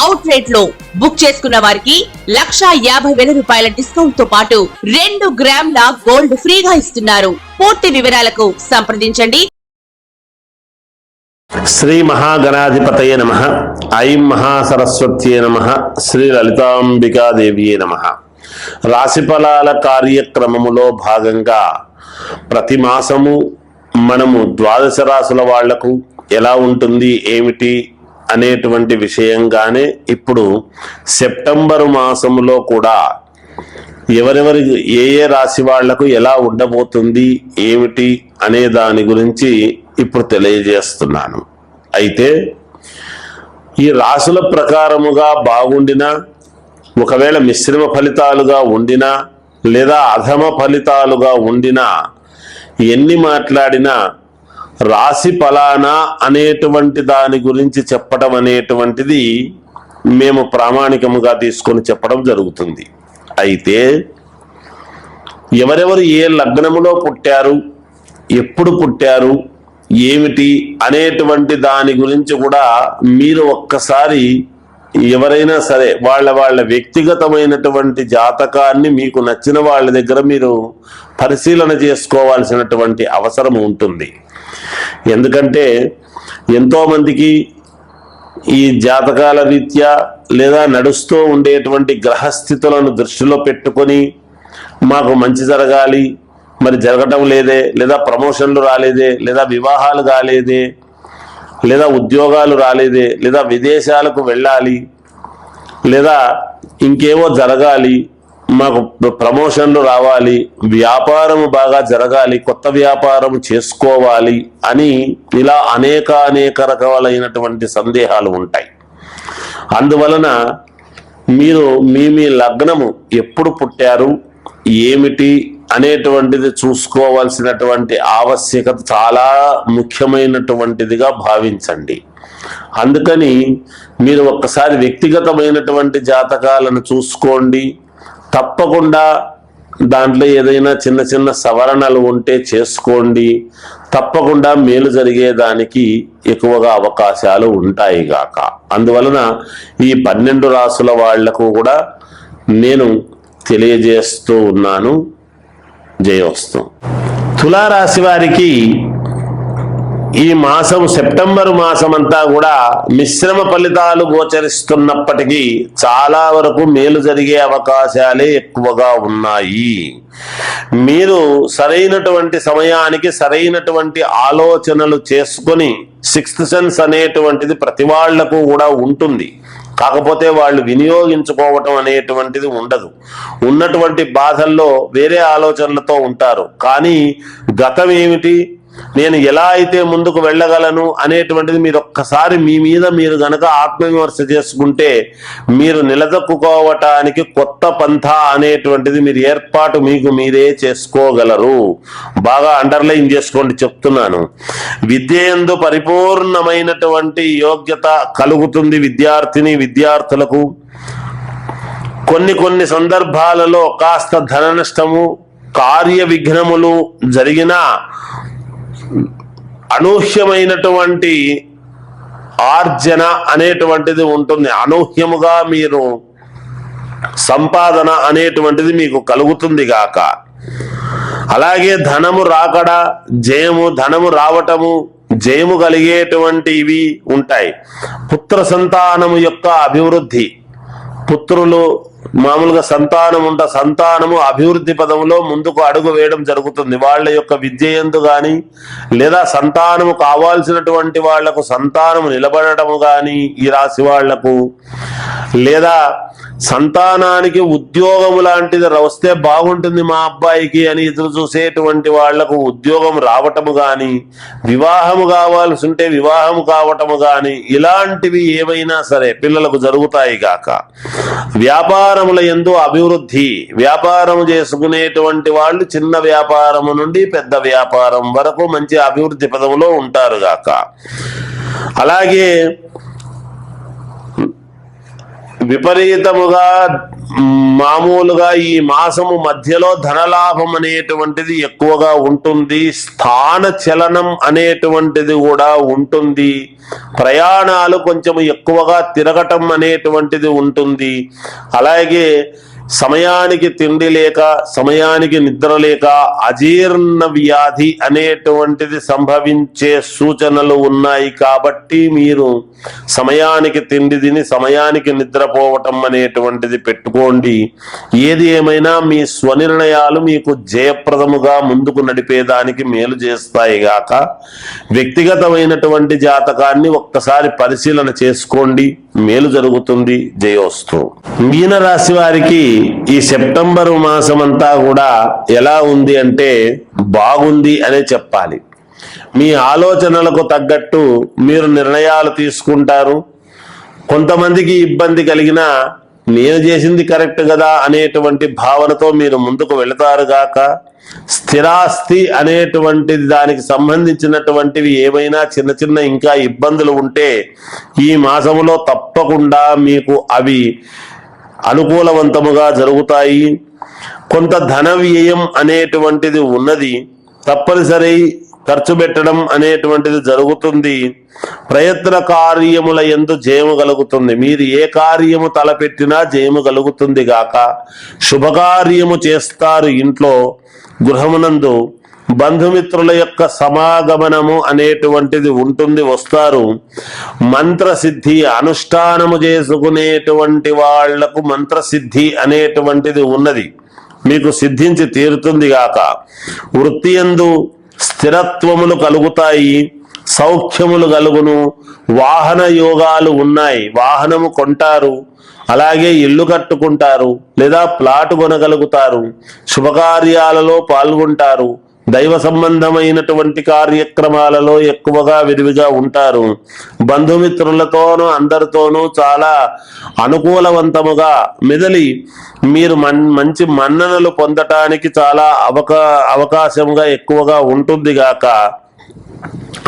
Out రేట్లో book చేసుకున్న వారికి లక్షా యాభై వేల రూపాయల డిస్కౌంట్తో పాటు రెండు గ్రాముల గోల్డ్ ఫ్రీగా ఇస్తున్నారు. పూర్తి వివరాలకు సంప్రదించండి. శ్రీ మహాగణాధిపతయ నమ. ఐం మహాసరస్వత్యే నమ. శ్రీ లలితాంబికాదేవియే నమ. రాశిఫలాల కార్యక్రమములో భాగంగా ప్రతి మాసము మనము ద్వాదశ రాశుల వాళ్ళకు ఎలా ఉంటుంది ఏమిటి అనేటువంటి విషయంగానే ఇప్పుడు సెప్టెంబరు మాసములో కూడా ఎవరెవరి ఏ ఏ రాశి వాళ్ళకు ఎలా ఉండబోతుంది ఏమిటి అనే దాని గురించి ఇప్పుడు తెలియజేస్తున్నాను. అయితే ఈ రాసుల ప్రకారముగా బాగుండినా ఒకవేళ మిశ్రమ ఫలితాలుగా ఉండినా లేదా అధమ ఫలితాలుగా ఉండినా ఎన్ని మాట్లాడినా రాశి ఫలానా అనేటువంటి దాని గురించి చెప్పడం అనేటువంటిది మేము ప్రామాణికముగా తీసుకొని చెప్పడం జరుగుతుంది. అయితే ఎవరెవరు ఏ లగ్నములో పుట్టారు ఎప్పుడు పుట్టారు ఏమిటి అనేటువంటి దాని గురించి కూడా మీరు ఒక్కసారి ఎవరైనా సరే వాళ్ళ వాళ్ళ వ్యక్తిగతమైనటువంటి జాతకాన్ని మీకు నచ్చిన వాళ్ళ దగ్గర మీరు పరిశీలన చేసుకోవాల్సినటువంటి అవసరం ఉంటుంది. ఎందుకంటే ఎంతోమందికి ఈ జాతకాల రీత్యా లేదా నడుస్తూ ఉండేటువంటి గ్రహస్థితులను దృష్టిలో పెట్టుకొని మాకు మంచి జరగాలి మరి జరగటం లేదే లేదా ప్రమోషన్లు రాలేదే లేదా వివాహాలు కాలేదే లేదా ఉద్యోగాలు రాలేదే లేదా విదేశాలకు వెళ్ళాలి లేదా ఇంకేవో జరగాలి మాకు ప్రమోషన్లు రావాలి వ్యాపారం బాగా జరగాలి కొత్త వ్యాపారం చేసుకోవాలి అని ఇలా అనేక అనేక రకాలైనటువంటి సందేహాలు ఉంటాయి. అందువలన మీరు మీ మీ లగ్నము ఎప్పుడు పుట్టారు ఏమిటి అనేటువంటిది చూసుకోవాల్సినటువంటి ఆవశ్యకత చాలా ముఖ్యమైనటువంటిదిగా భావించండి. అందుకని మీరు ఒక్కసారి వ్యక్తిగతమైనటువంటి జాతకాలను చూసుకోండి తప్పకుండా దాంట్లో ఏదైనా చిన్న చిన్న సవరణలు ఉంటే చేసుకోండి. తప్పకుండా మేలు జరిగేదానికి ఎక్కువగా అవకాశాలు ఉంటాయి గాక. అందువలన ఈ పన్నెండు రాసుల వాళ్ళకు కూడా నేను తెలియజేస్తూ ఉన్నాను. జయోస్తు తులారాశి వారికి ఈ మాసం సెప్టెంబర్ మాసం అంతా కూడా మిశ్రమ ఫలితాలు గోచరిస్తున్నప్పటికీ చాలా వరకు మేలు జరిగే అవకాశాలే ఎక్కువగా ఉన్నాయి. మీరు సరైనటువంటి సమయానికి సరైనటువంటి ఆలోచనలు చేసుకొని సిక్స్త్ సెన్స్ అనేటువంటిది ప్రతి వాళ్ళకు కూడా ఉంటుంది. కాకపోతే వాళ్ళు వినియోగించుకోవటం అనేటువంటిది ఉండదు. ఉన్నటువంటి బాధల్లో వేరే ఆలోచనలతో ఉంటారు. కానీ గతం ఏమిటి? నేను ఎలా అయితే ముందుకు వెళ్ళగలను అనేటువంటిది మీరు ఒక్కసారి మీ మీద మీరు గనక ఆత్మవిమర్శ చేసుకుంటే మీరు నిలదొక్కుకోవటానికి కొత్త పంథ అనేటువంటిది మీరు ఏర్పాటు మీకు మీరే చేసుకోగలరు. బాగా అండర్లైన్ చేసుకోండి చెప్తున్నాను. విద్యందు పరిపూర్ణమైనటువంటి యోగ్యత కలుగుతుంది విద్యార్థిని విద్యార్థులకు. కొన్ని కొన్ని సందర్భాలలో కాస్త ధన నష్టము కార్య విఘ్నములు జరిగినా అనూహ్యమైనటువంటి ఆర్జన అనేటువంటిది ఉంటుంది. అనూహ్యముగా మీరు సంపాదన అనేటువంటిది మీకు కలుగుతుంది గాక. అలాగే ధనము రాకడ జయము ధనము రావటము జయము కలిగేటువంటివి ఉంటాయి. పుత్ర సంతానము యొక్క అభివృద్ధి. పుత్రులు మామూలుగా సంతానం ఉంట సంతానము అభివృద్ధి పదంలో ముందుకు అడుగు వేయడం జరుగుతుంది. వాళ్ళ యొక్క విద్య ఎందు కానీ లేదా సంతానము కావాల్సినటువంటి వాళ్ళకు సంతానము నిలబడటము కానీ ఈ రాశి వాళ్ళకు లేదా సంతానానికి ఉద్యోగము లాంటిది వస్తే బాగుంటుంది మా అబ్బాయికి అని ఎదురు చూసేటువంటి వాళ్ళకు ఉద్యోగం రావటము కానీ వివాహము కావాల్సి ఉంటే వివాహము కావటము కానీ ఇలాంటివి ఏవైనా సరే పిల్లలకు జరుగుతాయి కాక వ్యాపార వ్యాపారముల ఎందు అభివృద్ధి. వ్యాపారం చేసుకునేటువంటి వాళ్ళు చిన్న వ్యాపారము నుండి పెద్ద వ్యాపారం వరకు మంచి అభివృద్ధి పదములో ఉంటారు గాక. అలాగే విపరీతముగా మామూలుగా ఈ మాసము మధ్యలో ధనలాభం అనేటువంటిది ఎక్కువగా ఉంటుంది. స్థాన చలనం అనేటువంటిది కూడా ఉంటుంది. ప్రయాణాలు కొంచెం ఎక్కువగా తిరగటం అనేటువంటిది ఉంటుంది. అలాగే సమయానికి తిండి లేక సమయానికి నిద్ర లేక అజీర్ణ వ్యాధి అనేటువంటిది సంభవించే సూచనలు ఉన్నాయి కాబట్టి మీరు సమయానికి తిండి తిని సమయానికి నిద్రపోవటం అనేటువంటిది పెట్టుకోండి. ఏది ఏమైనా మీ స్వనిర్ణయాలు మీకు జయప్రదముగా ముందుకు నడిపేదానికి మేలు చేస్తాయి గాక. వ్యక్తిగతమైనటువంటి జాతకాన్ని ఒక్కసారి పరిశీలన చేసుకోండి. మేలు జరుగుతుంది జయోస్తు మీన రాశి వారికి ఈ సెప్టెంబర్ మాసం అంతా కూడా ఎలా ఉంది అంటే బాగుంది అనే చెప్పాలి. మీ ఆలోచనలకు తగ్గట్టు మీరు నిర్ణయాలు తీసుకుంటారు. కొంతమందికి ఇబ్బంది కలిగిన నేను చేసింది కరెక్ట్ కదా అనేటువంటి భావనతో మీరు ముందుకు వెళతారు గాక స్థిరాస్తి అనేటువంటిది దానికి సంబంధించినటువంటివి ఏమైనా చిన్న చిన్న ఇంకా ఇబ్బందులు ఉంటే ఈ మాసములో తప్పకుండా మీకు అవి అనుకూలవంతముగా జరుగుతాయి. కొంత ధన వ్యయం అనేటువంటిది ఉన్నది. తప్పనిసరి ఖర్చు పెట్టడం అనేటువంటిది జరుగుతుంది. ప్రయత్న కార్యముల ఎందు జయము కలుగుతుంది. మీరు ఏ కార్యము తలపెట్టినా జయము కలుగుతుంది గాక. శుభకార్యము చేస్తారు ఇంట్లో గృహమునందు. బంధుమిత్రుల యొక్క సమాగమనము అనేటువంటిది ఉంటుంది వస్తారు. మంత్రసిద్ధి అనుష్ఠానము చేసుకునేటువంటి వాళ్ళకు మంత్రసిద్ధి అనేటువంటిది ఉన్నది. మీకు సిద్ధించి తీరుతుంది గాక. వృత్తి యందు స్థిరత్వములు కలుగుతాయి సౌఖ్యములు కలుగును వాహన యోగాలు ఉన్నాయి. వాహనము కొంటారు అలాగే ఇల్లు కట్టుకుంటారు లేదా ప్లాట్ కొనగలుగుతారు శుభకార్యాలలో పాల్గొంటారు దైవ సంబంధమైనటువంటి కార్యక్రమాలలో ఎక్కువగా విరివిగా ఉంటారు. బంధుమిత్రులతోనూ అందరితోనూ చాలా అనుకూలవంతముగా మెదలి మీరు మన్ మంచి మన్ననలు పొందటానికి చాలా అవకా అవకాశంగా ఎక్కువగా ఉంటుంది గాక.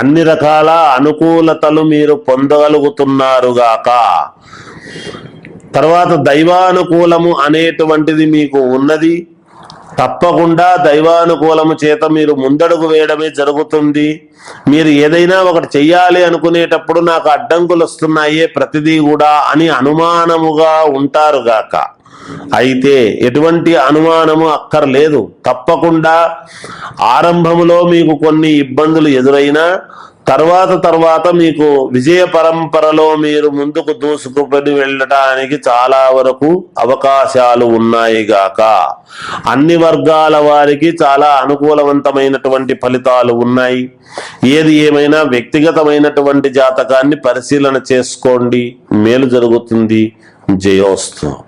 అన్ని రకాల అనుకూలతలు మీరు పొందగలుగుతున్నారుగాక తర్వాత దైవానుకూలము అనేటువంటిది మీకు ఉన్నది. తప్పకుండా దైవానుకూలము చేత మీరు ముందడుగు వేయడమే జరుగుతుంది. మీరు ఏదైనా ఒకటి చెయ్యాలి అనుకునేటప్పుడు నాకు అడ్డంకులు వస్తున్నాయే ప్రతిదీ కూడా అని అనుమానముగా ఉంటారు గాక. అయితే ఎటువంటి అనుమానము అక్కర్లేదు. తప్పకుండా ఆరంభములో మీకు కొన్ని ఇబ్బందులు ఎదురైనా తర్వాత తర్వాత మీకు విజయ పరంపరలో మీరు ముందుకు దూసుకుని వెళ్ళటానికి చాలా వరకు అవకాశాలు ఉన్నాయి గాక. అన్ని వర్గాల వారికి చాలా అనుకూలవంతమైనటువంటి ఫలితాలు ఉన్నాయి. ఏది ఏమైనా వ్యక్తిగతమైనటువంటి జాతకాన్ని పరిశీలన చేసుకోండి. మేలు జరుగుతుంది. జయోస్తు.